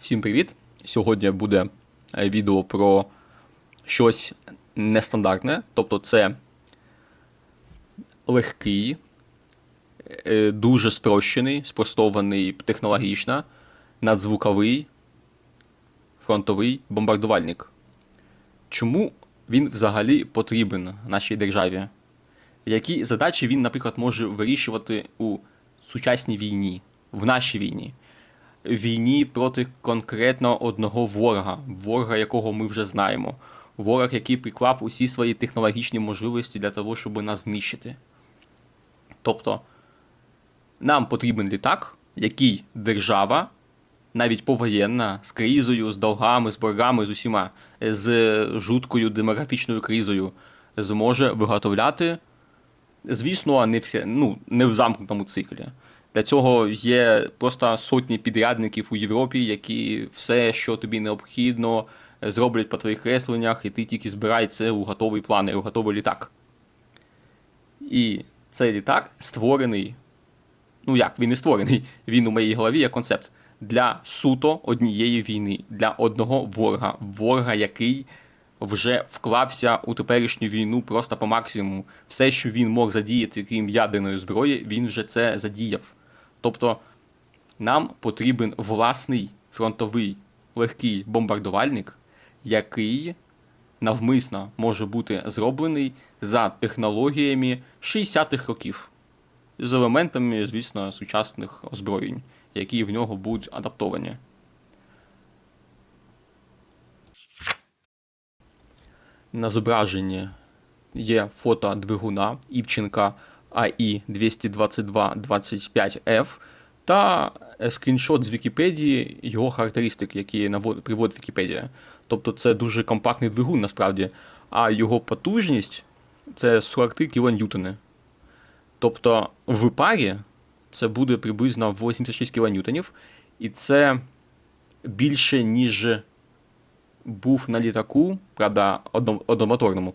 Всім привіт! Сьогодні буде е, відео про щось нестандартне, тобто це легкий, е, дуже спрощений, спростований технологічно, надзвуковий фронтовий бомбардувальник. Чому він взагалі потрібен нашій державі? Які задачі він, наприклад, може вирішувати у сучасній війні, в нашій війні? Війні проти конкретно одного ворога, ворога, якого ми вже знаємо, ворог, який приклав усі свої технологічні можливості для того, щоб нас знищити. Тобто нам потрібен літак, який держава, навіть повоєнна, з кризою, з долгами, з боргами, з усіма, з жуткою демографічною кризою, зможе виготовляти, звісно, не все, ну, не в замкнутому циклі. Для цього є просто сотні підрядників у Європі, які все, що тобі необхідно, зроблять по твоїх кресленнях, і ти тільки збирай це у готовий план, у готовий літак. І цей літак створений. Ну як, він не створений, він у моїй голові є концепт для суто однієї війни, для одного ворога, ворога, який вже вклався у теперішню війну просто по максимуму. Все, що він мог задіяти, крім ядерної зброї, він вже це задіяв. Тобто нам потрібен власний фронтовий легкий бомбардувальник, який навмисно може бути зроблений за технологіями 60-х років, з елементами, звісно, сучасних озброєнь, які в нього будуть адаптовані. На зображенні є фото двигуна Івченка AI 22225F та скріншот з Вікіпедії його характеристик, які приводить Вікіпедія. Тобто це дуже компактний двигун насправді, а його потужність це 43 кН. Тобто в парі це буде приблизно 86 кН, і це більше, ніж був на літаку, правда, одномоторному.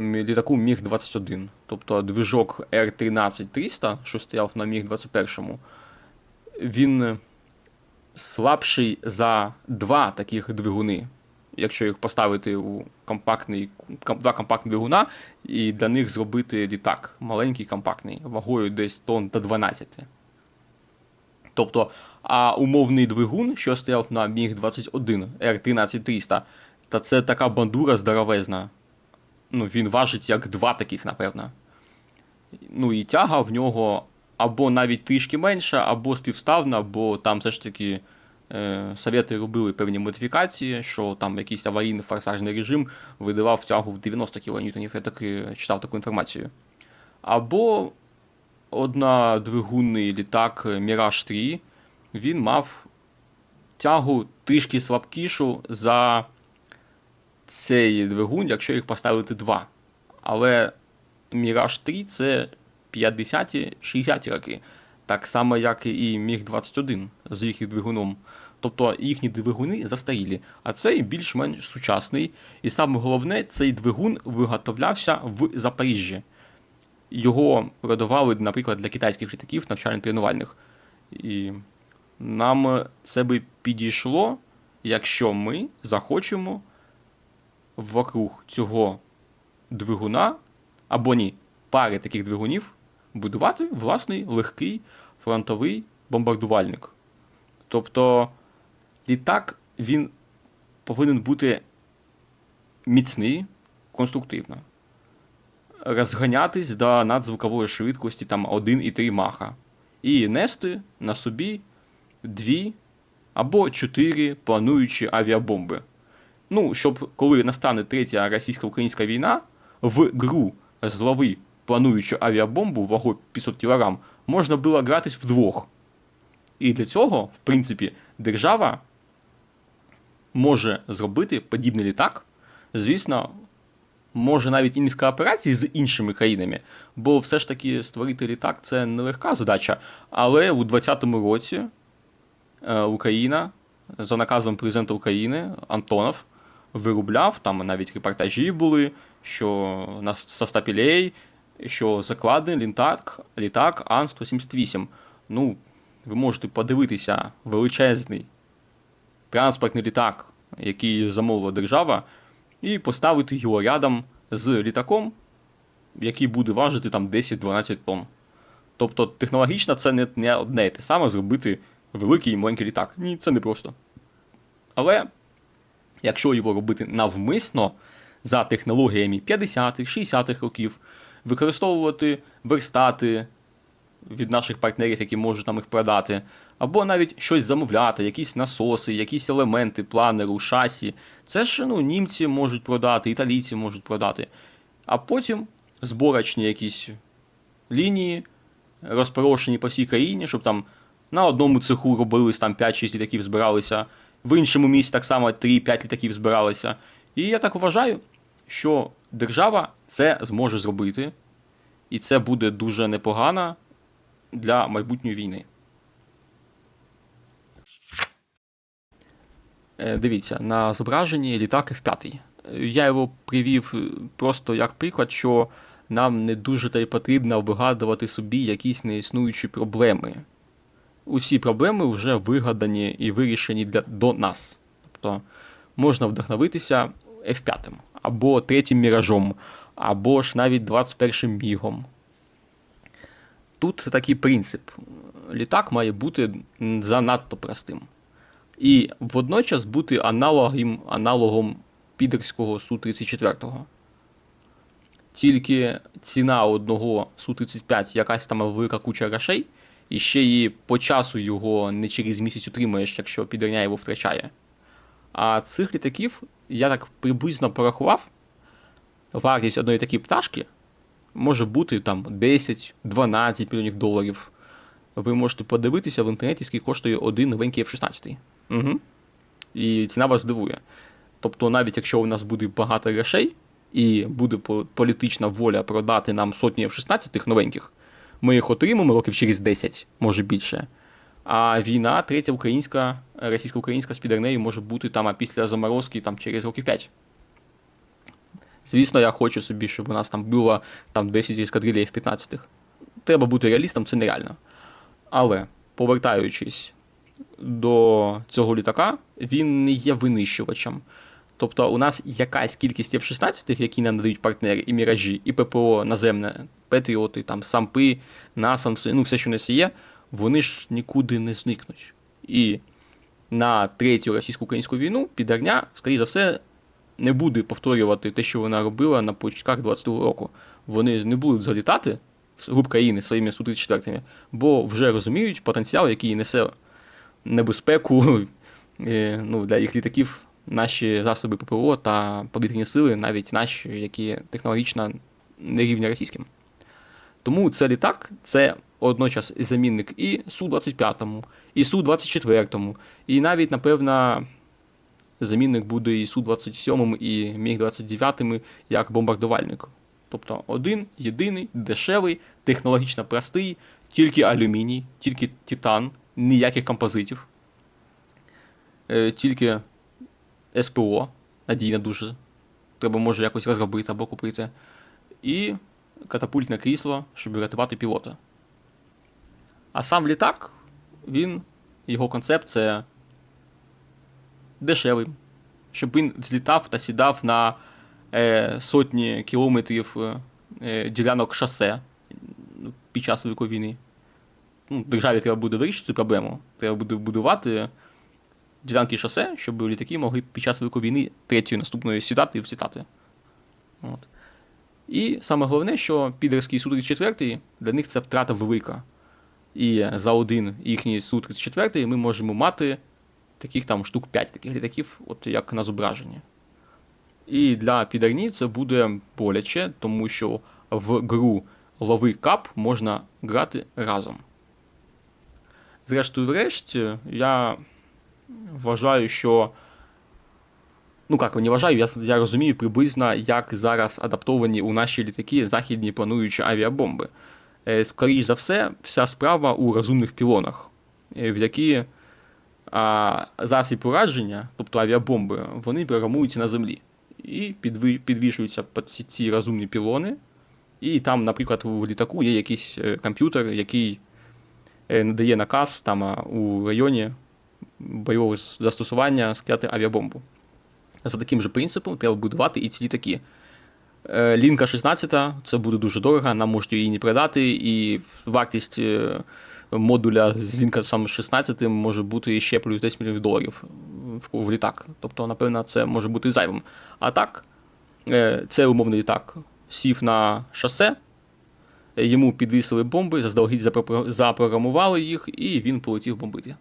Літаку Міг-21. Тобто движок R13300, що стояв на Міг-21, він слабший за два таких двигуни. Якщо їх поставити у компактний, два компактні двигуна, і для них зробити літак маленький, компактний, вагою десь тонн до 12. Тобто, а умовний двигун, що стояв на Міг-21 R13300, та це така бандура здоровезна ну, він важить як два таких, напевно. Ну і тяга в нього або навіть трішки менша, або співставна, бо там все ж таки е, совєти робили певні модифікації, що там якийсь аварійний форсажний режим видавав тягу в 90 кН. Я таки читав таку інформацію. Або однодвигунний літак Mirage 3, він мав тягу трішки слабкішу за цей двигун, якщо їх поставити два. Але Mirage 3 це 50-60 роки. Так само, як і Міг-21 з їх двигуном. Тобто їхні двигуни застарілі, а цей більш-менш сучасний. І саме головне, цей двигун виготовлявся в Запоріжжі. Його продавали, наприклад, для китайських літаків навчально-тренувальних. І нам це би підійшло, якщо ми захочемо вокруг цього двигуна, або ні, пари таких двигунів будувати власний легкий фронтовий бомбардувальник. Тобто літак він повинен бути міцний, конструктивно, розганятись до надзвукової швидкості там 1,3 маха, і нести на собі дві або чотири плануючі авіабомби. Ну, щоб коли настане третя російсько-українська війна, в гру злови плануючу авіабомбу вагою 500 кг, можна було гратись вдвох. І для цього, в принципі, держава може зробити подібний літак. Звісно, може навіть і не в кооперації з іншими країнами, бо все ж таки створити літак це нелегка задача. Але у 2020 році е, Україна за наказом президента України Антонов виробляв, там навіть репортажі були, що на Состапілей, що закладений літак літак Ан-178. Ну, ви можете подивитися величезний транспортний літак, який замовила держава, і поставити його рядом з літаком, який буде важити там 10-12 тонн. Тобто технологічно це не, не одне і те саме зробити великий і маленький літак. Ні, це не просто. Але якщо його робити навмисно за технологіями 50-х, 60-х років, використовувати верстати від наших партнерів, які можуть нам їх продати, або навіть щось замовляти, якісь насоси, якісь елементи планеру, шасі. Це ж ну, німці можуть продати, італійці можуть продати. А потім зборочні якісь лінії, розпорошені по всій країні, щоб там на одному цеху робились там 5-6 літаків збиралися, в іншому місці так само 3-5 літаків збиралися. І я так вважаю, що держава це зможе зробити, і це буде дуже непогано для майбутньої війни. Е, Дивіться, на зображенні літак F5. Е, Я його привів е, просто як приклад, що нам не дуже та й потрібно вигадувати собі якісь неіснуючі проблеми. Усі проблеми вже вигадані і вирішені для, до нас. Тобто можна вдохновитися F5, або третім міражом, або ж навіть 21 мігом. Тут такий принцип: літак має бути занадто простим. І водночас бути аналогом, аналогом підерського Су-34. Тільки ціна одного Су-35 якась там велика куча грошей, і ще її по часу його не через місяць утримаєш, якщо підерня його втрачає. А цих літаків, я так приблизно порахував, вартість одної такої пташки може бути там 10-12 мільйонів доларів. Ви можете подивитися в інтернеті, скільки коштує один новенький F-16. Угу. І ціна вас здивує. Тобто, навіть якщо у нас буде багато грошей, і буде політична воля продати нам сотні F-16 новеньких, ми їх отримаємо років через 10, може більше. А війна, третя українська, російсько-українська з підернею може бути там, а після заморозки там, через років 5. Звісно, я хочу собі, щоб у нас там було там 10 ескадрилій F-15. Треба бути реалістом, це нереально. Але, повертаючись до цього літака, він не є винищувачем. Тобто у нас якась кількість F-16, які нам надають партнери, і міражі, і ППО наземне, Петріоти, там, сампи, насамси, ну все, що у нас є, вони ж нікуди не зникнуть. І на третю російсько-українську війну підарня, скоріше за все, не буде повторювати те, що вона робила на початках 22-го року. Вони не будуть залітати в груп країни своїми Су-34, бо вже розуміють потенціал, який несе небезпеку е, ну, для їх літаків наші засоби ППО та повітряні сили, навіть наші, які технологічно не рівня російським. Тому це літак це одночас замінник і Су-25, і Су-24, і навіть, напевно, замінник буде і Су-27, і Міг-29 як бомбардувальник. Тобто один, єдиний, дешевий, технологічно простий, тільки алюміній, тільки титан, ніяких композитів. Е, Тільки СПО, надійно дуже. Треба може якось розробити або купити. І катапультне крісло, щоб рятувати пілота. А сам літак, він, його концепт це дешевий. Щоб він взлітав та сідав на е, сотні кілометрів е, е, ділянок шосе ну, під час Великої війни. Ну, державі треба буде вирішити цю проблему. Треба буде будувати ділянки шосе, щоб літаки могли під час Великої війни третьої наступної сідати і взлітати. От. І саме головне, що підерський Су-34 для них це втрата велика. І за один їхній Су-34 ми можемо мати таких там штук 5 таких літаків, от як на зображенні. І для підерні це буде боляче, тому що в гру лови кап можна грати разом. Зрештою, врешті, я вважаю, що. Ну як, не вважаю, я, я розумію приблизно, як зараз адаптовані у наші літаки західні плануючі авіабомби. Е, Скоріше за все, вся справа у розумних пілонах, е, в які а, засіб ураження, тобто авіабомби, вони програмуються на землі. І підвішуються під ці, розумні пілони. І там, наприклад, в літаку є якийсь е, комп'ютер, який надає наказ там у районі бойового застосування скляти авіабомбу. За таким же принципом треба будувати і ці літаки. Е, Лінка 16 це буде дуже дорого, нам можуть її не продати, і вартість е, модуля з Лінка саме 16 може бути ще плюс 10 мільйонів доларів в, літак. Тобто, напевно, це може бути зайвим. А так, е, це умовний літак сів на шосе, йому підвісили бомби, заздалегідь запрограмували їх, і він полетів бомбити.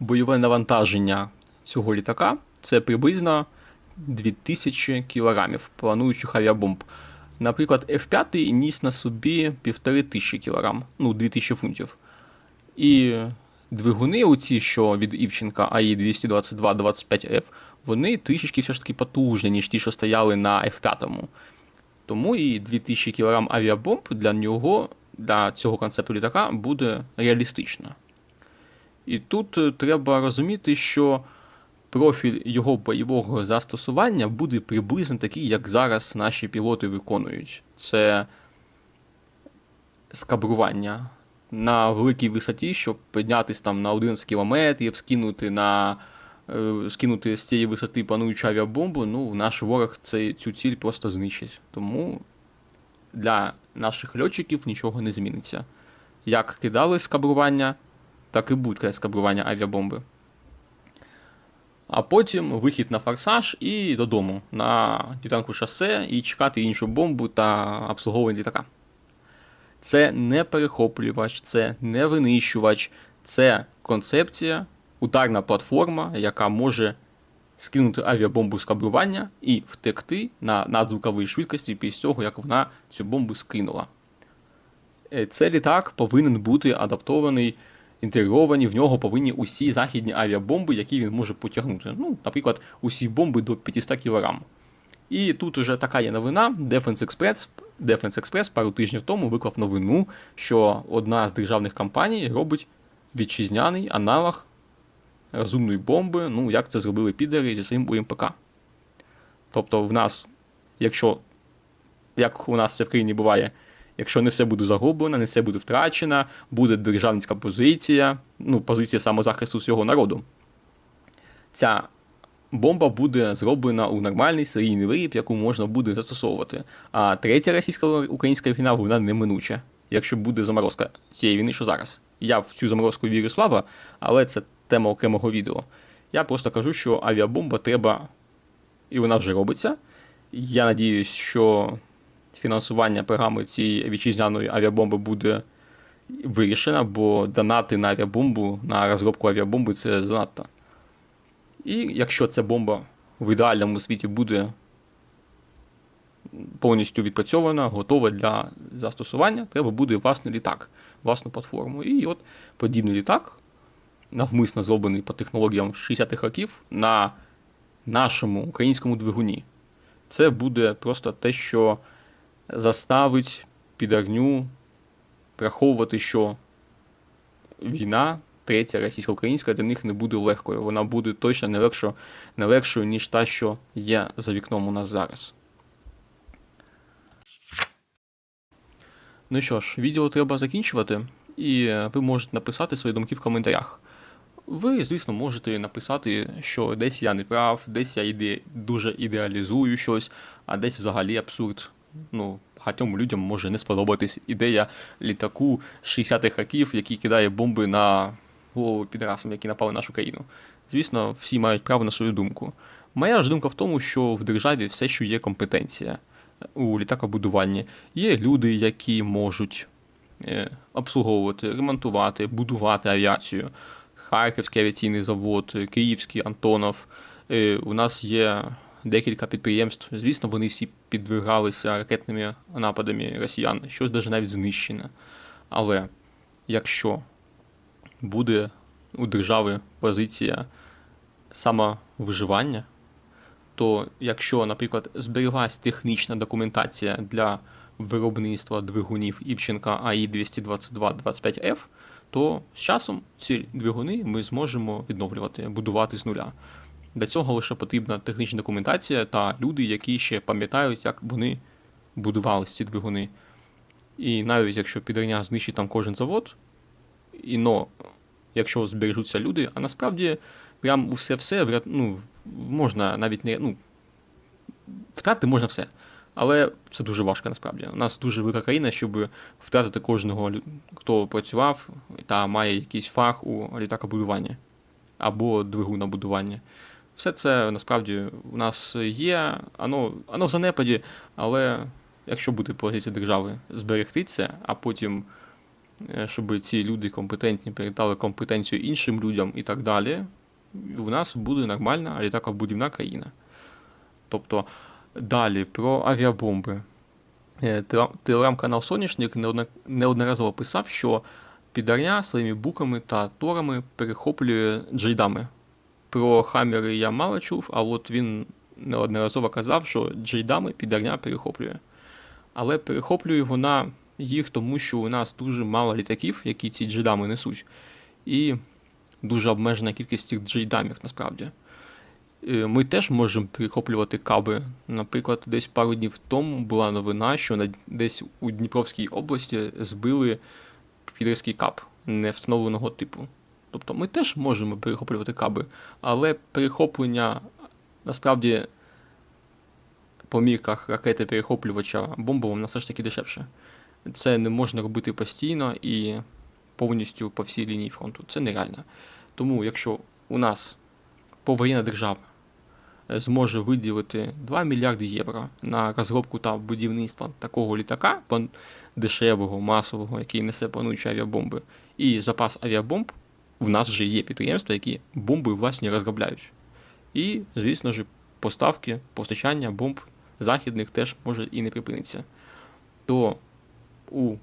Бойове навантаження цього літака це приблизно 2000 кілограмів плануючих авіабомб. Наприклад, F5 ніс на собі 1500 кілограм, ну 2000 фунтів. І двигуни, оці, що від Івченка АІ 222-25F, вони трішечки все ж таки потужні, ніж ті, що стояли на F5. Тому і 2000 кг авіабомб для нього, для цього концепту літака, буде реалістично. І тут е, треба розуміти, що профіль його бойового застосування буде приблизно такий, як зараз наші пілоти виконують. Це скабрування на великій висоті, щоб піднятися там на 11 кілометрів, скинути на е, скинути з цієї висоти пануючу авіабомбу, ну, наш ворог цей, цю ціль просто знищить. Тому для наших льотчиків нічого не зміниться. Як кидали скабрування, так і буде скабрування авіабомби. А потім вихід на форсаж і додому на ділянку шосе і чекати іншу бомбу та обслуговування літака. Це не перехоплювач, це не винищувач, це концепція, ударна платформа, яка може скинути авіабомбу з каблювання і втекти на надзвуковій швидкості після цього, як вона цю бомбу скинула. Е, Цей літак повинен бути адаптований, інтегровані, в нього повинні усі західні авіабомби, які він може потягнути. Ну, наприклад, усі бомби до 500 кг. І тут уже така є новина. Defense Express, Defense Express пару тижнів тому виклав новину, що одна з державних компаній робить вітчизняний аналог розумної бомби, ну як це зробили підери зі своїм УМПК. Тобто, в нас, якщо, як у нас це в країні буває, якщо не все буде загублено, не все буде втрачено, буде державницька позиція, ну, позиція самозахисту свого народу. Ця бомба буде зроблена у нормальний серійний виріб, яку можна буде застосовувати. А третя російсько-українська війна вона неминуча, якщо буде заморозка цієї війни, що зараз. Я в цю заморозку вірю слабо, але це тема окремого відео. Я просто кажу, що авіабомба треба, і вона вже робиться. Я надіюсь, що фінансування програми цієї вітчизняної авіабомби буде вирішено, бо донати на авіабомбу, на розробку авіабомби це занадто. І якщо ця бомба в ідеальному світі буде повністю відпрацьована, готова для застосування, треба буде власний літак, власну платформу. І от подібний літак, навмисно зроблений по технологіям 60-х років на нашому українському двигуні. Це буде просто те, що заставить підарню враховувати, що війна третя російсько-українська для них не буде легкою. Вона буде точно не легшою, не легшою, ніж та, що є за вікном у нас зараз. Ну що ж, відео треба закінчувати, і е, ви можете написати свої думки в коментарях. Ви, звісно, можете написати, що десь я не прав, десь я іде, дуже ідеалізую щось, а десь взагалі абсурд. Ну, багатьом людям може не сподобатись ідея літаку 60-х років, який кидає бомби на голову підрасам, які напали на нашу країну. Звісно, всі мають право на свою думку. Моя ж думка в тому, що в державі все, що є компетенція у літакобудуванні, є люди, які можуть е, обслуговувати, ремонтувати, будувати авіацію. Харківський авіаційний завод, Київський Антонов. Е, У нас є декілька підприємств. Звісно, вони всі підвергалися ракетними нападами росіян, щось навіть навіть знищене. Але якщо буде у держави позиція самовиживання, то якщо, наприклад, збереглась технічна документація для виробництва двигунів Івченка АІ 222-25F, то з часом ці двигуни ми зможемо відновлювати, будувати з нуля. Для цього лише потрібна технічна документація та люди, які ще пам'ятають, як вони будували ці двигуни. І навіть якщо підрання знищить там кожен завод, і но, якщо збережуться люди, а насправді прям усе-все ну, можна навіть не. Ну, втратити можна все. Але це дуже важко насправді. У нас дуже велика країна, щоб втратити кожного, хто працював та має якийсь фах у літакобудуванні або двигунобудуванні. Все це насправді у нас є, воно, воно в занепаді, але якщо буде позиція держави зберегти це, а потім, е, щоб ці люди компетентні передали компетенцію іншим людям і так далі, у нас буде нормальна літакобудівна країна. Тобто далі про авіабомби. Е, Телеграм-канал Соняшник неодноразово писав, що підарня своїми буками та торами перехоплює джейдами. Про хаммери я мало чув, а от він неодноразово казав, що джейдами підарня перехоплює. Але перехоплює вона їх, тому що у нас дуже мало літаків, які ці джейдами несуть, і дуже обмежена кількість цих джейдамів насправді. Е, Ми теж можемо перехоплювати каби. Наприклад, десь пару днів тому була новина, що десь у Дніпровській області збили підерський каб невстановленого типу. Тобто ми теж можемо перехоплювати каби, але перехоплення насправді по мірках ракети перехоплювача бомбовим все ж таки дешевше. Це не можна робити постійно і повністю по всій лінії фронту. Це нереально. Тому, якщо у нас повоєнна держава зможе виділити 2 мільярди євро на розробку та будівництво такого літака дешевого, масового, який несе плануючі авіабомби, і запас авіабомб, в нас вже є підприємства, які бомби власні розробляють. І, звісно ж, поставки, постачання бомб західних теж може і не припиниться. То у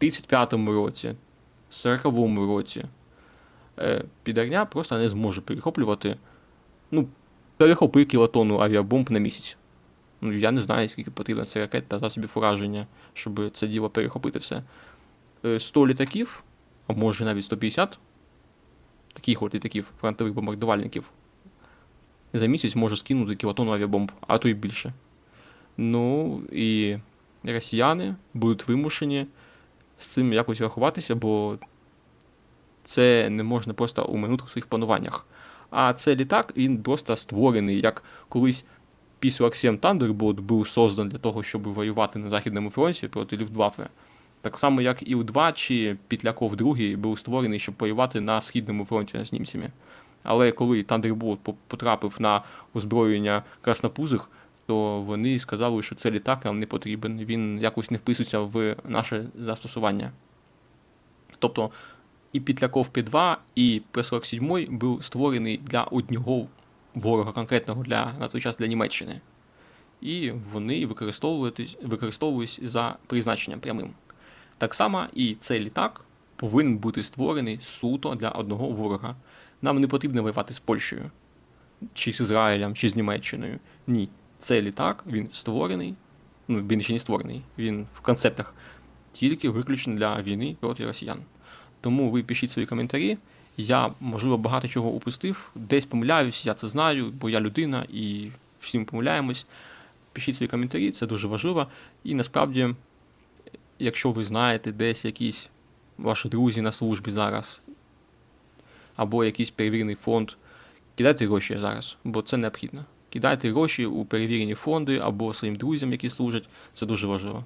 35-му році, 40-му році е, підарня просто не зможе перехоплювати, ну, перехопи кілотонну авіабомб на місяць. Ну, я не знаю, скільки потрібно це ракет та засобів ураження, щоб це діло перехопити все. Е, 100 літаків, а може навіть 150 таких от літаків, фронтових бомбардувальників, за місяць може скинути кілотонну авіабомб, а то й більше. Ну і росіяни будуть вимушені з цим якось рахуватися, бо це не можна просто уминути в своїх плануваннях. А цей літак він просто створений, як колись P-47 Thunderbolt був создан для того, щоб воювати на Західному фронті проти Люфтваффе. Так само, як Іл-2 чи Пітляков 2 був створений, щоб воювати на Східному фронті з німцями. Але коли Thunderbolt потрапив на озброєння краснопузих, то вони сказали, що цей літак нам не потрібен, він якось не вписується в наше застосування. Тобто і Пітляков П2, і П-47 був створений для одного ворога конкретного для, на той час для Німеччини. І вони використовувались за призначенням прямим. Так само і цей літак повинен бути створений суто для одного ворога. Нам не потрібно воювати з Польщею, чи з Ізраїлем, чи з Німеччиною. Ні. Цей літак він створений, ну він ще не створений, він в концептах тільки виключно для війни проти росіян. Тому ви пишіть свої коментарі. Я, можливо, багато чого упустив, десь помиляюсь, я це знаю, бо я людина і всім помиляємось. Пишіть свої коментарі, це дуже важливо. І насправді, якщо ви знаєте десь якісь ваші друзі на службі зараз, або якийсь перевірений фонд, кидайте гроші зараз, бо це необхідно. Кидайте гроші у перевірені фонди або своїм друзям, які служать, це дуже важливо.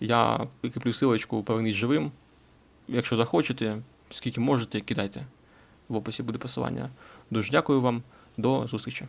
Я прикріплю силочку «Повернись живим. Якщо захочете, скільки можете, кидайте. В описі буде посилання. Дуже дякую вам. До зустрічі.